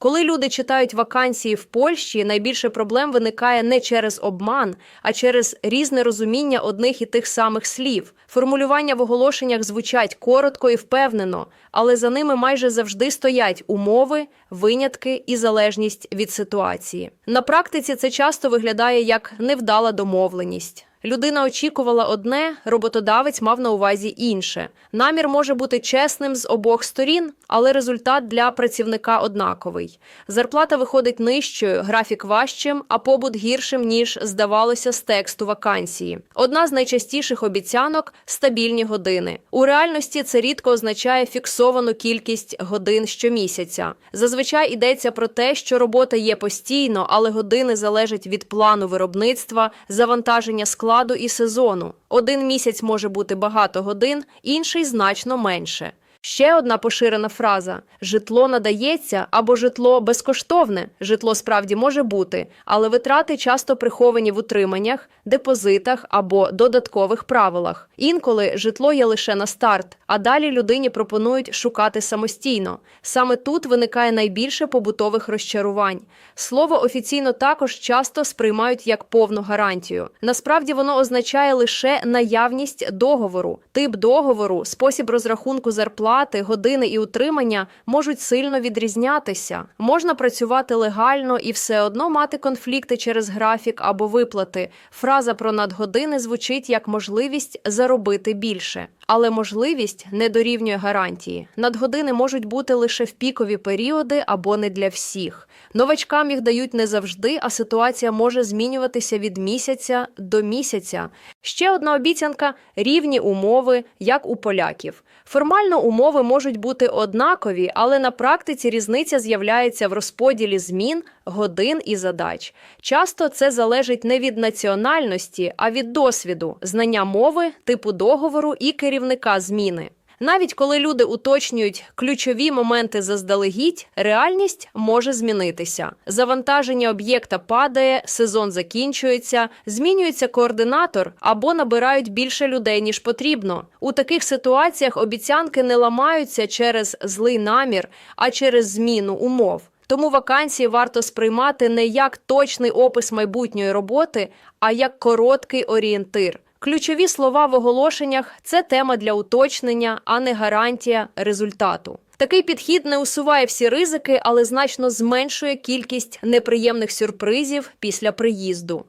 Коли люди читають вакансії в Польщі, найбільше проблем виникає не через обман, а через різне розуміння одних і тих самих слів. Формулювання в оголошеннях звучать коротко і впевнено, але за ними майже завжди стоять умови, винятки і залежність від ситуації. На практиці це часто виглядає як невдала домовленість. Людина очікувала одне, роботодавець мав на увазі інше. Намір може бути чесним з обох сторін, але результат для працівника однаковий. Зарплата виходить нижчою, графік важчим, а побут гіршим, ніж здавалося з тексту вакансії. Одна з найчастіших обіцянок стабільні години. У реальності це рідко означає фіксовану кількість годин щомісяця. Зазвичай йдеться про те, що робота є постійно, але години залежать від плану виробництва, завантаження складу і сезону. Один місяць може бути багато годин, інший значно менше. Ще одна поширена фраза: житло надається або житло безкоштовне. Житло справді може бути, але витрати часто приховані в утриманнях, депозитах або додаткових правилах. Інколи житло є лише на старт, а далі людині пропонують шукати самостійно. Саме тут виникає найбільше побутових розчарувань. Слово офіційно також часто сприймають як повну гарантію. Насправді воно означає лише наявність договору, тип договору, спосіб розрахунку зарплати, години і утримання можуть сильно відрізнятися. Можна працювати легально і все одно мати конфлікти через графік або виплати. Фраза про надгодини звучить як можливість заробити більше. Але можливість не дорівнює гарантії. Надгодини можуть бути лише в пікові періоди або не для всіх. Новачкам їх дають не завжди, а ситуація може змінюватися від місяця до місяця. Ще одна обіцянка рівні умови, як у поляків. Формально умови можуть бути однакові, але на практиці різниця з'являється в розподілі змін, годин і задач. Часто це залежить не від національності, а від досвіду, знання мови, типу договору і керівника зміни. Навіть коли люди уточнюють ключові моменти заздалегідь, реальність може змінитися. Завантаження об'єкта падає, сезон закінчується, змінюється координатор або набирають більше людей ніж потрібно. У таких ситуаціях обіцянки не ламаються через злий намір, а через зміну умов. Тому вакансії варто сприймати не як точний опис майбутньої роботи, а як короткий орієнтир. Ключові слова в оголошеннях це тема для уточнення, а не гарантія результату. Такий підхід не усуває всі ризики, але значно зменшує кількість неприємних сюрпризів після приїзду.